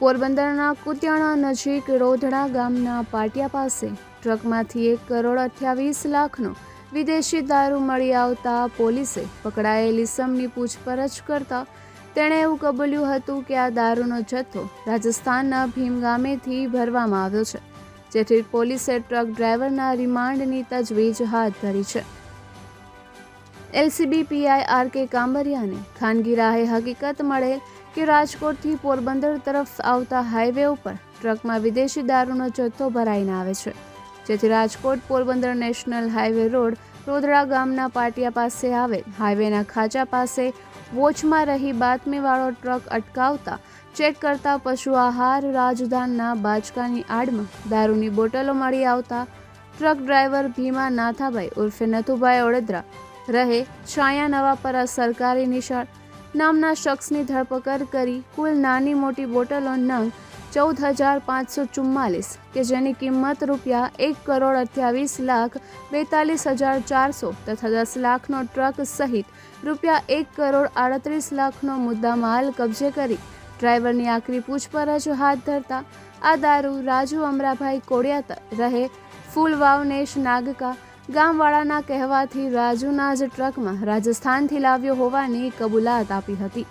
પોરબંદરના કુતિયાણા નજીક રોધડા ગામના પાટિયા પાસે ટ્રકમાંથી એક કરોડ અઠ્યાવીસ લાખનો વિદેશી દારૂ મળી આવતા પોલીસે પકડાયેલ ઇસમની પૂછપરછ કરતા તેણે એવું કબૂલ્યું હતું કે આ દારૂનો જથ્થો રાજસ્થાનના ભીમ ગામેથી ભરવામાં આવ્યો છે, જેથી પોલીસે ટ્રક ડ્રાઈવરના રિમાન્ડની તજવીજ હાથ ધરી છે. એલસીબી પીઆઈ આર કે કાંબરિયાને ખાનગી રાહે હકીકત મળેલ કે રાજકોટથી પોરબંદર તરફ આવતા હાઈવે ઉપર ટ્રકમાં વિદેશી દારૂનો જથ્થો ભરાઈને આવે છે. જેથી Rajkot Porbandar national highway road Rodada ગામના પાટિયા પાસે આવે હાઈવેના ખાચા પાસે વોચમાં રહી બાતમીવાળો ટ્રક અટકાવતા ચેક કરતા પશુ આહાર રાજધાનના બાચકાની આડમાં દારૂની બોટલો મળી આવતા ટ્રક ડ્રાઈવર ભીમા નાથાભાઈ ઉર્ફે નથુભાઈ ઓડેદરા રહે છાયા નવાપરા સરકારી નિશાળ નામના શખ્સની ધરપકડ કરી કુલ નાની મોટી બોટલો નંગ ચૌદ હજાર પાંચસો ચુમ્માલીસ, કે જેની કિંમત રૂપિયા એક કરોડ અઠ્યાવીસ લાખ બેતાલીસ હજાર ચારસો તથા દસ લાખનો ટ્રક સહિત રૂપિયા એક કરોડ આડત્રીસ લાખનો મુદ્દામાલ કબજે કરી ડ્રાઈવરની આકરી પૂછપરછ હાથ ધરતા આ દારૂ રાજુ અમરાભાઈ કોડિયાતર રહે ફૂલવાવનેશ નાગકા ગામવાળાના કહેવાથી રાજુના જ ટ્રકમાં રાજસ્થાનથી લાવ્યો હોવાની કબૂલાત આપી હતી.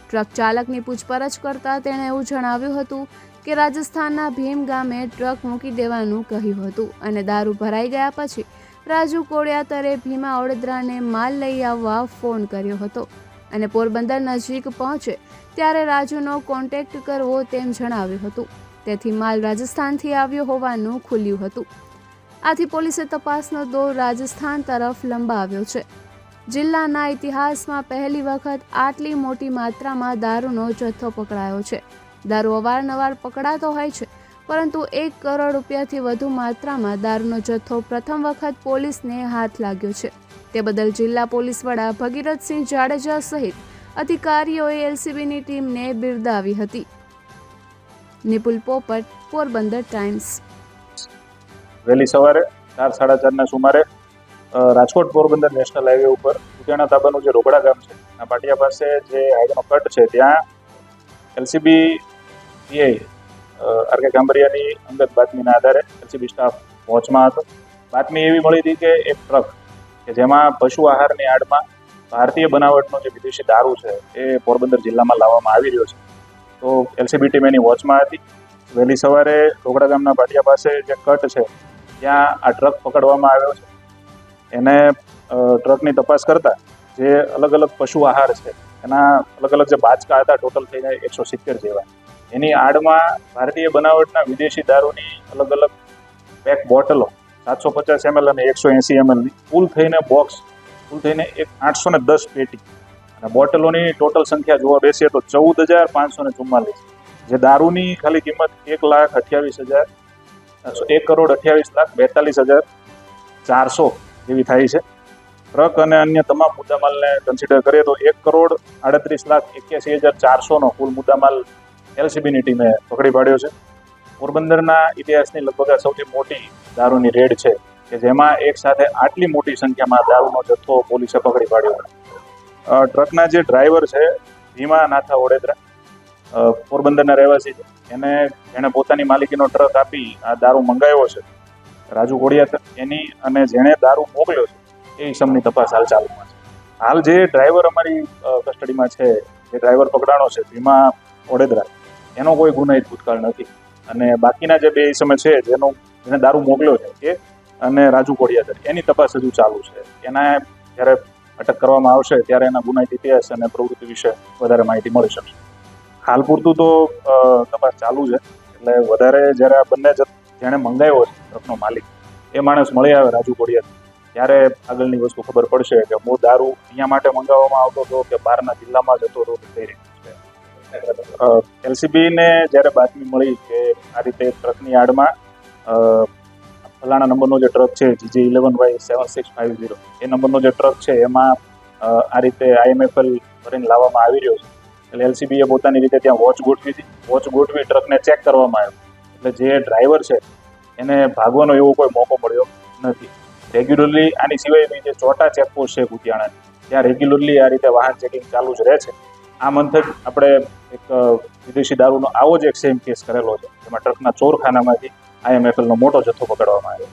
ટ્રક ચાલકની પૂછપરછ કરતા તેણે એવું જણાવ્યું હતું કે રાજસ્થાનના ભીમ ગામે ટ્રક મૂકી દેવાનું કહ્યું હતું અને દારૂ ભરાઈ ગયા પછી રાજુ કોડિયાતરે ભીમા વડોદરાને માલ લઈ આવવા ફોન કર્યો હતો અને પોરબંદર નજીક પહોંચે ત્યારે રાજુનો કોન્ટેક્ટ કરવો તેમ જણાવ્યું હતું. તેથી માલ રાજસ્થાનથી આવ્યો હોવાનું ખુલ્યું હતું. આથી પોલીસે તપાસનો દોર રાજસ્થાન તરફ લંબાવ્યો છે. જિલ્લાના ઇતિહાસમાં પહેલી વખત આટલી મોટી માત્રામાં દારૂનો જથ્થો પકડાયો છે. દારૂ અવારનવાર પકડાતો હોય છે, પરંતુ એક કરોડ રૂપિયાથી વધુ માત્રામાં દારૂનો જથ્થો પ્રથમ વખત પોલીસને હાથ લાગ્યો છે. તે બદલ જિલ્લા પોલીસ વડા ભગીરથસિંહ જાડેજા સહિત અધિકારીઓએ એલસીબીની ટીમને બિરદાવી હતી. નિપુલ પોપટ, પોરબંદર ટાઈમ્સ. વહેલી સવારે ચાર, સાડા ચારના સુમારે રાજકોટ પોરબંદર નેશનલ હાઈવે ઉપર ઉત્યાણા તાબાનું જે રોગડા ગામ છે આ પાટિયા પાસે જે હાઈવેનો કટ છે, ત્યાં એલસીબી પીઆઈ આર કે કાંબરિયાની અંગત બાતમીના આધારે એલસીબી સ્ટાફ પહોંચમાં હતો. બાતમી એવી મળી હતી કે એક ટ્રક કે જેમાં પશુ આહારની આડમાં ભારતીય બનાવટનો જે વિદેશી દારૂ છે, એ પોરબંદર જિલ્લામાં લાવવામાં આવી રહ્યો છે. તો એલસીબી ટીમ એની વોચમાં હતી. વહેલી સવારે ઢોકડા ગામના પાટિયા પાસે જે કટ છે, ત્યાં આ ટ્રક પકડવામાં આવ્યો છે. એને ટ્રકની તપાસ કરતા જે અલગ અલગ પશુ આહાર છે, એના અલગ અલગ જે બાચકા હતા, ટોટલ થઈને એકસો સિત્તેર જેવા. એની આડમાં ભારતીય બનાવટના વિદેશી દારૂની અલગ અલગ પેક બોટલો, સાતસો પચાસ એમએલ અને એકસો એંસી એમએલની કુલ થઈને બોક્સ કુલ થઈને એક આઠસો ને દસ પેટી. અને બોટલોની ટોટલ સંખ્યા જોવા બેસીએ તો ચૌદ હજાર પાંચસો ને ચુમ્માલીસ. જે દારૂની ખાલી કિંમત એક લાખ અઠ્યાવીસ હજાર એક કરોડ અઠ્યાવીસ લાખ બેતાલીસ હજાર ચારસો જેવી થાય છે. ટ્રક અને અન્ય તમામ મુદ્દામાલને કન્સિડર કરીએ તો એક કરોડ આડત્રીસ લાખ એક્યાસી હજાર ચારસોનો કુલ મુદ્દામાલ એલસીબીની ટીમે પકડી પાડ્યો છે. પોરબંદરના ઇતિહાસની લગભગ આ સૌથી મોટી દારૂની રેડ છે કે જેમાં એક સાથે આટલી મોટી સંખ્યામાં દારૂનો જથ્થો પોલીસે પકડી પાડ્યો. ટ્રકના જે ડ્રાઈવર છે ભીમા નાથા ઓડેદરા પોરબંદરના રહેવાસી છે. એને એણે પોતાની માલિકીનો ટ્રક આપી આ દારૂ મંગાવ્યો છે, રાજુ કોડિયાતર એની અને જેણે દારૂ મોકલ્યો છે, એ ઇસમની તપાસ હાલ ચાલુમાં છે. હાલ જે ડ્રાઈવર અમારી કસ્ટડીમાં છે, જે ડ્રાઈવર પકડાણો છે, ભીમા ઓડેદરા, એનો કોઈ ગુનાહિત ભૂતકાળ નથી. અને બાકીના જે બે ઇસમે છે, જેનો જેને દારૂ મોકલ્યો છે, એ અને રાજુ કોડિયાતર એની તપાસ હજુ ચાલુ છે. એના જ્યારે અટક કરવામાં આવશે, ત્યારે એના ગુનાહિત ઇતિહાસ અને પ્રવૃત્તિ વિશે વધારે માહિતી મળી શકશે. હાલ પૂરતું તો તપાસ ચાલુ છે. એટલે વધારે જ્યારે આ બંને જેણે મંગાવ્યો છે ટ્રકનો માલિક, એ માણસ મળી આવે રાજુ કોડિયા ત્યારે આગળની વસ્તુ ખબર પડશે કે મૂળ દારૂ અહીંયા માટે મંગાવવામાં આવતો હતો કે બહારના જિલ્લામાં જતો હતો કે કઈ રીતે છે. એલસીબી જ્યારે બાતમી મળી કે આ રીતે ટ્રકની આડમાં ફલાણા નંબરનો જે ટ્રક છે, GJ eleven Y seven six five zero, એ નંબરનો જે ટ્રક છે, એમાં આ રીતે આઈએમએફએલ ભરીને લાવવામાં આવી રહ્યો છે. એટલે એલસીબીએ પોતાની રીતે ત્યાં વોચ ગોઠવી હતી. વોચ ગોઠવી ટ્રકને ચેક કરવામાં આવ્યો. એટલે જે ડ્રાઈવર છે, એને ભાગવાનો એવો કોઈ મોકો મળ્યો નથી. રેગ્યુલરલી આની સિવાય બી જે ચોટા ચેકપોસ્ટ છે કુતિયાણાની, ત્યાં રેગ્યુલરલી આ રીતે વાહન ચેકિંગ ચાલુ જ રહે છે. આ મંથક આપણે એક વિદેશી દારૂનો આવો જ એક સેમ કેસ કરેલો છે. જેમાં ટ્રકના ચોરખાનામાંથી આઈએમએફએલનો મોટો જથ્થો પકડવામાં આવ્યો.